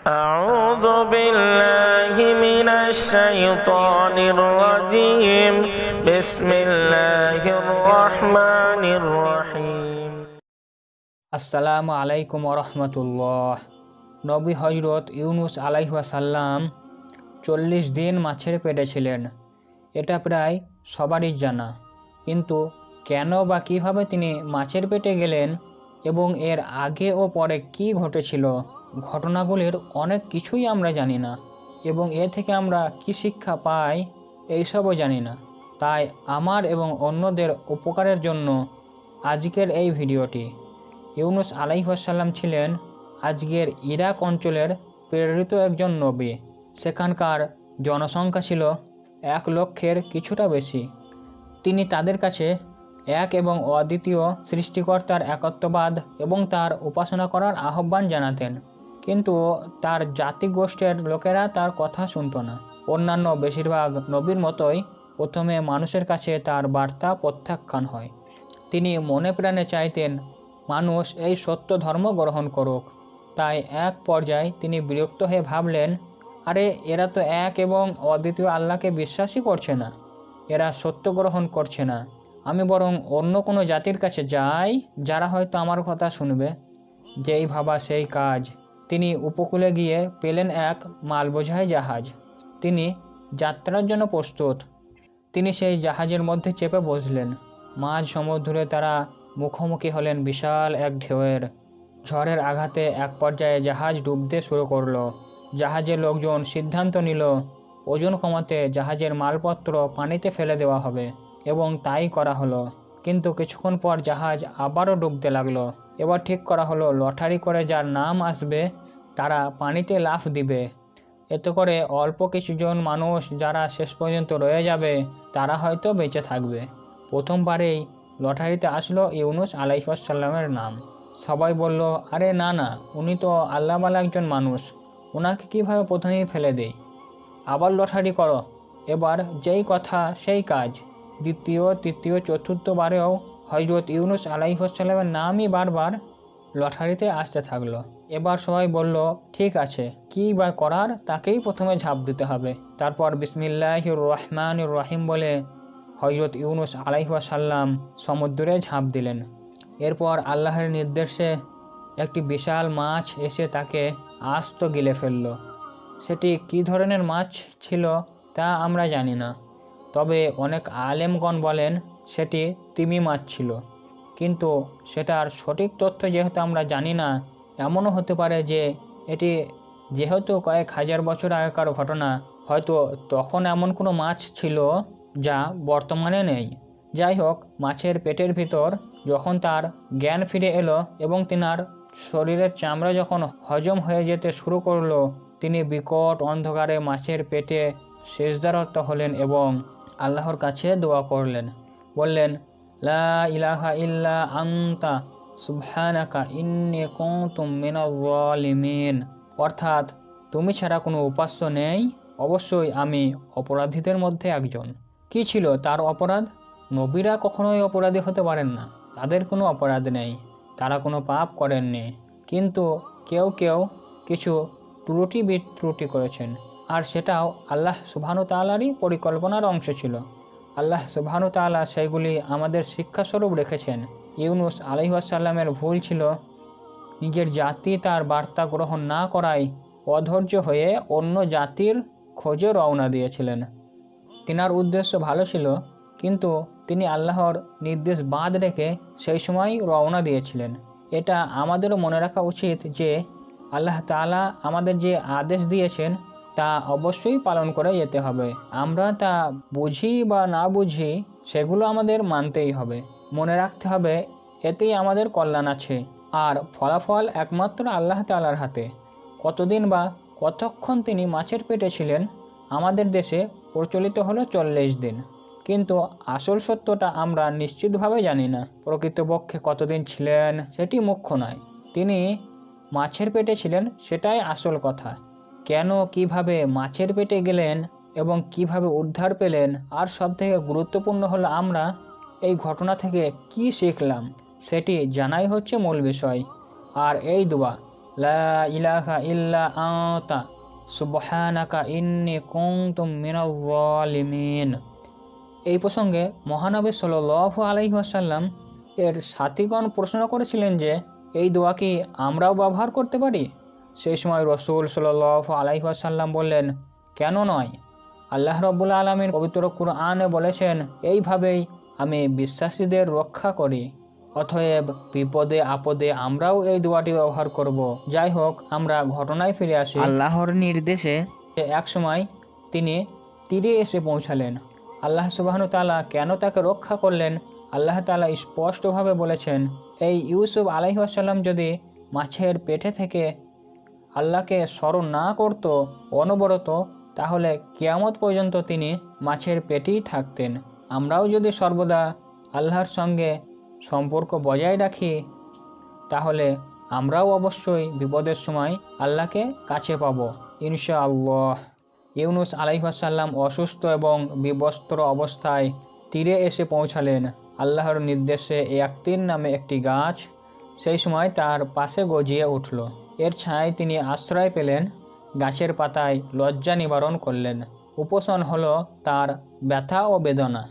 أعوذ بالله من الشيطان الرجيم بسم الله الرحمن الرحيم আসসালামু আলাইকুম রহমতুল্লাহ নবী হজরত ইউনুস আলাইহাসাল্লাম চল্লিশ দিন মাছের পেটে ছিলেন এটা প্রায় সবারই জানা কিন্তু কেন বা কিভাবে তিনি মাছের পেটে গেলেন এবং এর আগে ও পরে কি ঘটেছিল? ঘটনাগুলির অনেক কিছুই আমরা জানি না, এবং এ থেকে আমরা কি শিক্ষা পাই এইসবও জানি না। তাই আমার এবং অন্যদের উপকারের জন্য আজকের এই ভিডিওটি। ইউনুস আলাইহাসাল্লাম ছিলেন আজকের ইরাক অঞ্চলের প্রেরিত একজন নবী। সেখানকার জনসংখ্যা ছিল এক লক্ষের কিছুটা বেশি। তিনি তাদের কাছে এক এবং অদ্বিতীয় সৃষ্টিকর্তার একত্ববাদ এবং তার উপাসনা করার আহ্বান জানাতেন। কিন্তু তার জাতিগোষ্ঠীর লোকেরা তার কথা শুনত না। অন্যান্য বেশিরভাগ নবীর মতোই প্রথমে মানুষের কাছে তার বার্তা প্রত্যাখ্যান হয়। তিনি মনে প্রাণে চাইতেন, মানুষ এই সত্য ধর্ম গ্রহণ করুক। তাই এক পর্যায়ে তিনি বিরক্ত হয়ে ভাবলেন, আরে, এরা তো এক এবং অদ্বিতীয় আল্লাহকে বিশ্বাসই করছে না। এরা সত্য গ্রহণ করছে না। আমি বরং অন্য কোনো জাতির কাছে যাই, যারা হয়তো আমার কথা শুনবে। যেই ভাবা সেই কাজ। তিনি উপকূলে গিয়ে পেলেন এক মাল বোঝাই জাহাজ। তিনি যাত্রার জন্য প্রস্তুত। তিনি সেই জাহাজের মধ্যে চেপে বসলেন। মাঝ সমুদ্রে তারা মুখোমুখি হলেন বিশাল এক ঢেউয়ের। ঝড়ের আঘাতে এক পর্যায়ে জাহাজ ডুবতে শুরু করল। জাহাজের লোকজন সিদ্ধান্ত নিল, ওজন কমাতে জাহাজের মালপত্র পানিতে ফেলে দেওয়া হবে। এবং তাই করা হলো। কিন্তু কিছুক্ষণ পর জাহাজ আবারও ডুবতে লাগল। এবার ঠিক করা হলো, লটারি করে যার নাম আসবে, তারা পানিতে লাফ দিবে। এতে করে অল্প কিছুজন মানুষ যারা শেষ পর্যন্ত রয়ে যাবে, তারা হয়তো বেঁচে থাকবে। প্রথমবারেই লটারিতে আসলো ইউনুস আলাইসাল্লামের নাম। সবাই বলল, আরে না না, উনি তো আল্লাহওয়ালা একজন মানুষ। ওনাকে কীভাবে প্রথমেই ফেলে দেই? আবার লটারি করো। এবার যেই কথা, সেই কাজ। দ্বিতীয়, তৃতীয় চতুর্থবারেও হজরত ইউনুস আলাইসাল্লামের নামই বারবার লটারিতে আসতে থাকল। এবার সবাই বলল, ঠিক আছে, কী বা করার? তাকেই প্রথমে ঝাঁপ দিতে হবে। তারপর বিসমিল্লাহ রহমান রহিম বলে হজরত ইউনুস আলাইসাল্লাম সমুদ্রে ঝাঁপ দিলেন। এরপর আল্লাহর নির্দেশে একটি বিশাল মাছ এসে তাকে আস্ত গিলে ফেলল। সেটি কী ধরনের মাছ ছিল তা আমরা জানি না। তবে অনেক আলেমগণ বলেন, সেটি তিমি মাছ ছিল। কিন্তু সেটার সঠিক তথ্য যেহেতু আমরা জানি না, এমনও হতে পারে যে এটি যেহেতু কয়েক হাজার বছর আগেকার ঘটনা, হয়তো তখন এমন কোনো মাছ ছিল যা বর্তমানে নেই। যাই হোক, মাছের পেটের ভিতর যখন তার জ্ঞান ফিরে এলো এবং তিনার শরীরের চামড়া যখন হজম হয়ে যেতে শুরু করল, তিনি বিকট অন্ধকারে মাছের পেটে শেষদারত্ব হলেন এবং আল্লাহর কাছে দোয়া করলেন। বললেন, লা ইলাহা ইল্লা আন্তা, সুবহানাকা ইন্নি কুনতুম মিনাল অর্থাৎ, তুমি ছাড়া কোনো উপাস্য নেই, অবশ্যই আমি অপরাধীদের মধ্যে একজন। কি ছিল তার অপরাধ? নবীরা কখনোই অপরাধী হতে পারেন না, তাদের কোনো অপরাধ নেই, তারা কোনো পাপ করেননি। কিন্তু কেউ কেউ কিছু ত্রুটি বিত্রুটি করেছেন। আর সেটাও আল্লাহ সুবহানু তালারই পরিকল্পনার অংশ ছিল। আল্লাহ সুবহানু তাআলা সেইগুলি আমাদের শিক্ষাস্বরূপ রেখেছেন। ইউনুস আলহিহাসাল্লামের ভুল ছিল নিজের জাতি তার বার্তা গ্রহণ না করায় অধৈর্য হয়ে অন্য জাতির খোঁজে রওনা দিয়েছিলেন। তিনার উদ্দেশ্য ভালো ছিল, কিন্তু তিনি আল্লাহর নির্দেশ বাদ রেখে সেই সময় রওনা দিয়েছিলেন। এটা আমাদেরও মনে রাখা উচিত যে আল্লাহ তাআলা আমাদের যে আদেশ দিয়েছেন তা অবশ্যই পালন করে যেতে হবে। আমরা তা বুঝি বা না বুঝি, সেগুলো আমাদের মানতেই হবে। মনে রাখতে হবে, এতেই আমাদের কল্যাণ আছে। আর ফলাফল একমাত্র আল্লাহ তালার হাতে। কতদিন বা কতক্ষণ তিনি মাছের পেটে ছিলেন, আমাদের দেশে প্রচলিত হলো চল্লিশ দিন। কিন্তু আসল সত্যটা আমরা নিশ্চিতভাবে জানি না। প্রকৃতপক্ষে কতদিন ছিলেন, সেটি মুখ্য নয়। তিনি মাছের পেটে ছিলেন, সেটাই আসল কথা। কেন কীভাবে মাছের পেটে গেলেন এবং কীভাবে উদ্ধার পেলেন? আর সবথেকে গুরুত্বপূর্ণ হলো আমরা এই ঘটনা থেকে কি শিখলাম, সেটি জানাই হচ্ছে মূল বিষয়। আর এই দোয়া, লা ইলাহা ইল্লা আনতা, সুবহানাকা ইন্নি কুনতু মিনাল জালিমিন এই প্রসঙ্গে মহানবী সাল্লাল্লাহু আলাইহি ওয়াসাল্লাম এর সাথীগণ প্রশ্ন করেছিলেন যে, এই দোয়া কি আমরাও ব্যবহার করতে পারি? সেই সময় রসুল সাল্লাল্লাহু আলাইহি ওয়াসাল্লাম বললেন কেন নয়? আল্লাহ রব্বুল আলমীর পবিত্র কুরআনে বলেছেন এইভাবেই আমি বিশ্বাসীদের রক্ষা করি। অতএব বিপদে আপদে আমরাও এই দোয়াটি ব্যবহার করব। যাই হোক আমরা ঘটনায় ফিরে আসি। আল্লাহর নির্দেশে এক সময় তিনি তীরে এসে পৌঁছালেন। আল্লাহ সুবাহন তাআলা কেন তাকে রক্ষা করলেন? আল্লাহ তালা স্পষ্টভাবে বলেছেন এই ইউসুফ আলাইসাল্লাম যদি মাছের পেটে থেকে আল্লাহকে স্মরণ না করত, অনবরত, তাহলে কেয়ামত পর্যন্ত তিনি মাছের পেটেই থাকতেন। আমরাও যদি সর্বদা আল্লাহর সঙ্গে সম্পর্ক বজায় রাখি, তাহলে আমরাও অবশ্যই বিপদের সময় আল্লাহকে কাছে পাব। ইনশা আল্লাহ ইউনুস আলাইহাসাল্লাম অসুস্থ এবং বিবস্ত্র অবস্থায় তীরে এসে পৌঁছালেন। আল্লাহর নির্দেশে ইয়াক্তিন নামে একটি গাছ সেই সময় তার পাশে গজিয়ে উঠল। এর ছায় তিনি আশ্রয় পেলেন, গাছের পাতায় লজ্জা নিবারণ করলেন। উপশম হলো তার ব্যথা ও বেদনা।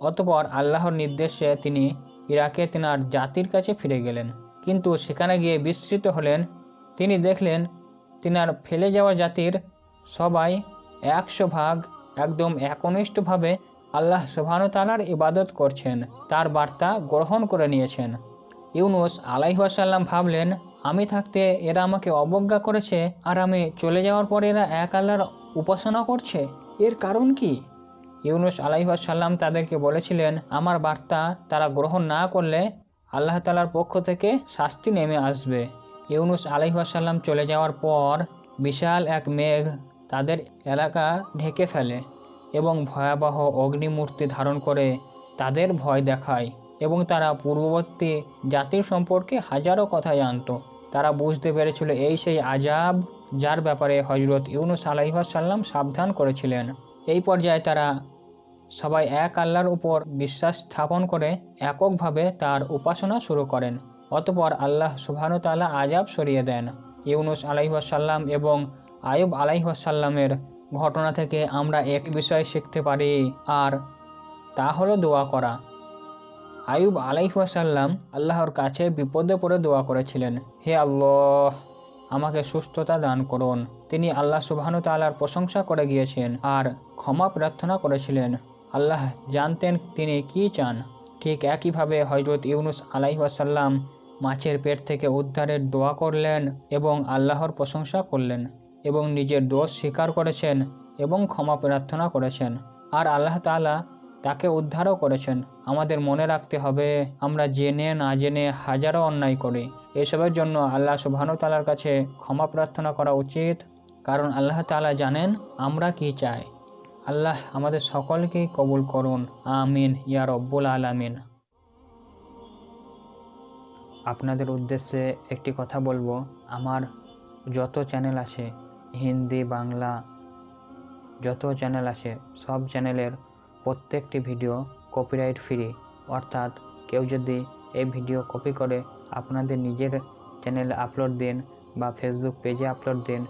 অতপর আল্লাহর নির্দেশে তিনি ইরাকে তেনার জাতির কাছে ফিরে গেলেন। কিন্তু সেখানে গিয়ে বিস্মৃত হলেন। তিনি দেখলেন, তিনার ফেলে যাওয়া জাতির সবাই একশো ভাগ একদম একনিষ্ঠভাবে আল্লাহ সুবহানতালার ইবাদত করছেন, তার বার্তা গ্রহণ করে নিয়েছেন। ইউনুস আলাইহাসাল্লাম ভাবলেন আমি থাকতে এরা আমাকে অবজ্ঞা করেছে আর আমি চলে যাওয়ার পর এরা এক আল্লাহর উপাসনা করছে। এর কারণ কি? ইউনুস আলাইহাসাল্লাম তাদেরকে বলেছিলেন, আমার বার্তা তারা গ্রহণ না করলে আল্লাহ তালার পক্ষ থেকে শাস্তি নেমে আসবে। ইউনুস আলাইহাসাল্লাম চলে যাওয়ার পর বিশাল এক মেঘ তাদের এলাকা ঢেকে ফেলে এবং ভয়াবহ অগ্নিমূর্তি ধারণ করে তাদের ভয় দেখায় এবং তারা পূর্ববর্তী জাতির সম্পর্কে হাজারো কথা জানত। তারা বুঝতে পেরেছিল এই সেই আজাব যার ব্যাপারে হজরত ইউনুস আলাইহাসাল্লাম সাবধান করেছিলেন। এই পর্যায়ে তারা সবাই এক আল্লাহর উপর বিশ্বাস স্থাপন করে এককভাবে তার উপাসনা শুরু করেন। অতপর আল্লাহ সুবহানু তাআলা আজাব সরিয়ে দেন। ইউনুস আলাইহাসাল্লাম এবং আয়ুব আলাইহাসাল্লামের ঘটনা থেকে আমরা এক বিষয় শিখতে পারি, আর তা হলো দোয়া করা। আয়ুব আলাইহাসাল্লাম আল্লাহর কাছে বিপদে পড়ে দোয়া করেছিলেন। হে আল্লাহ, আমাকে সুস্থতা দান করুন। তিনি আল্লাহ সুবহানু তাআলার প্রশংসা করে গিয়েছেন আর ক্ষমা প্রার্থনা করেছিলেন। আল্লাহ জানতেন তিনি কি চান। ঠিক একইভাবে হজরত ইউনুস আলাইহাসাল্লাম মাছের পেট থেকে উদ্ধারের দোয়া করলেন এবং আল্লাহর প্রশংসা করলেন এবং নিজের দোষ স্বীকার করেছেন এবং ক্ষমা প্রার্থনা করেছেন। আর আল্লাহ তাআলা তাকে উদ্ধারও করেছেন। আমাদের মনে রাখতে হবে, আমরা জেনে না জেনে হাজারো অন্যায় করি। এসবের জন্য আল্লাহ সুবহানু তাআলার কাছে ক্ষমা প্রার্থনা করা উচিত। কারণ আল্লাহ তাআলা জানেন আমরা কি চাই। আল্লাহ আমাদের সকলকেই কবুল করুন। আমিন, ইয়া রব্বুল আলামিন। আপনাদের উদ্দেশ্যে একটি কথা বলব। আমার যত চ্যানেল আছে, হিন্দি, বাংলা, যত চ্যানেল আছে, সব চ্যানেলের প্রত্যেকটি ভিডিও কপিরাইট ফ্রি অর্থাৎ কেউ যদি এই ভিডিও কপি করে, আপনাদের নিজের চ্যানেলে আপলোড দিন বা ফেসবুক পেজে আপলোড দিন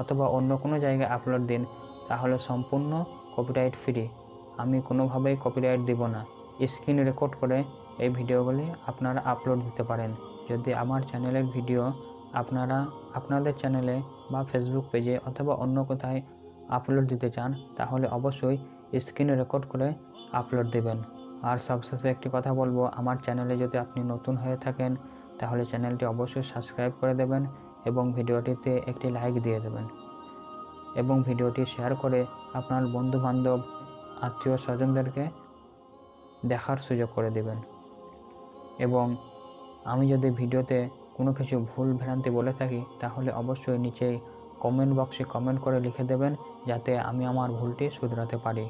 অথবা অন্য কোনো জায়গায় আপলোড দিন, তাহলে সম্পূর্ণ কপিরাইট ফ্রি আমি কোনোভাবেই কপিরাইট দিব না। স্ক্রিন রেকর্ড করে এই ভিডিওগুলি আপনারা আপলোড দিতে পারেন। যদি আমার চ্যানেলের ভিডিও আপনারা আপনাদের চ্যানেলে বা ফেসবুক পেজে অথবা অন্য কোথায় আপলোড দিতে চান, তাহলে অবশ্যই স্ক্রিনে রেকর্ড করে আপলোড দেবেন। আর সবশেষে একটি কথা বলব, আমার চ্যানেলে যদি আপনি নতুন হয়ে থাকেন, তাহলে চ্যানেলটি অবশ্যই সাবস্ক্রাইব করে দেবেন এবং ভিডিওটিতে একটি লাইক দিয়ে দেবেন। এবং ভিডিওটি শেয়ার করে আপনার বন্ধু বান্ধব আত্মীয় স্বজনদেরকে দেখার সুযোগ করে দেবেন। এবং আমি যদি ভিডিওতে কোনো কিছু ভুল ভ্রান্তি বলে থাকি, তাহলে অবশ্যই নিচে কমেন্ট বক্সে কমেন্ট করে লিখে দেবেন, যাতে আমি আমার ভুলটি শুধরাতে পারি।